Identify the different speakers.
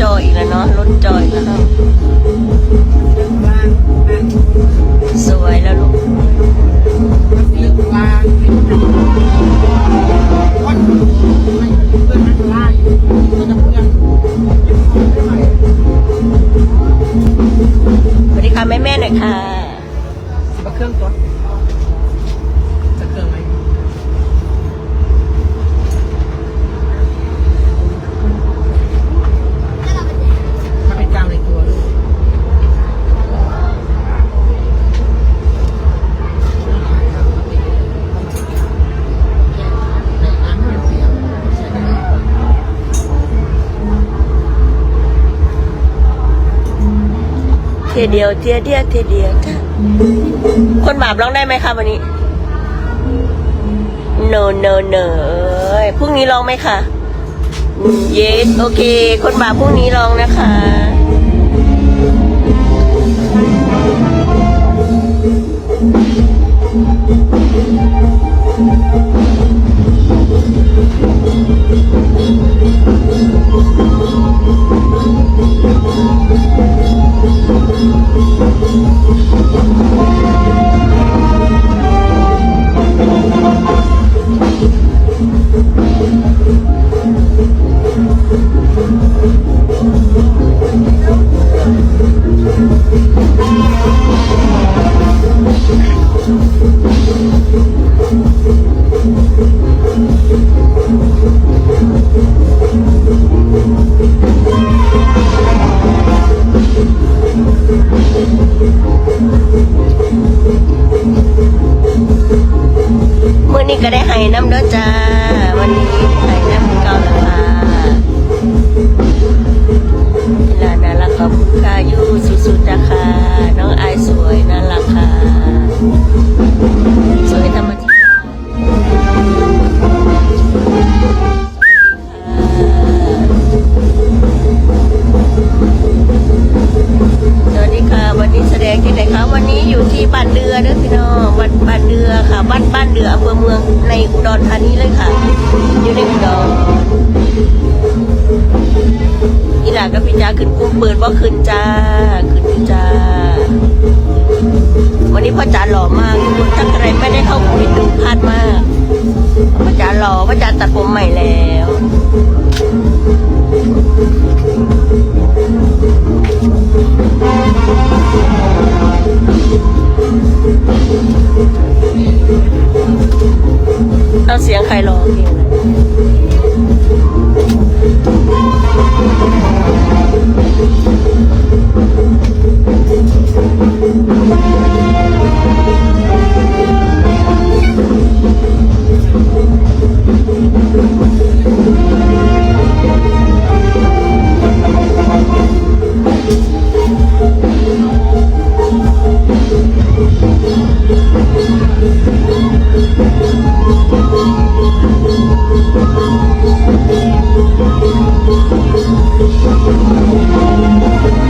Speaker 1: จออีกแล้วเนาะรถจออีกแล้วเนาะสวยแล้วลูกสวัสดีค่ะแม่แม่หน่อยค่ะ
Speaker 2: เครื่องตัว เท
Speaker 1: เดียวเทียเดียวเทเดียวค่ะคนบาปร้องได้ไหมคะวันนี้ no no no เอ้ยพรุ่งนี้ร้องไหมคะเยสโอเค คนบาปพรุ่งนี้ร้องนะคะ อนี้ก็ได้ให้น้ำเด้อจ้า วันนี้ให้น้ำเก่าแล้วค่ะลาน่ารักขอบคุณค่ะอยู่สุดๆนะคะ น้องอายสวยน่ารักค่ะ สวยธรรมชาติสวัสดีค่ะ วันนี้แสดงที่ไหนคะ วันนี้อยู่ที่บ้านเดือเด้อพี่น้อง บ้านบ้านเดือค่ะบ้านบ้านเดืออำเภอเมืองในอุดรธานีเลยค่ะ อยู่ในอุดรอีหลากับพี่จ้าขึ้นกุ้งเปิดว่าขึ้นจ้าขึ้นจ้า วันนี้พ่อจ๋าหล่อมากทุกคนถ้าใครไม่ได้เข้าคุยดูพลาดมากพ่อจ๋าหล่อพ่อจ๋าตัดผมใหม่แล้ว เอาเสียงใครร้องเพลงอะไร Thank you.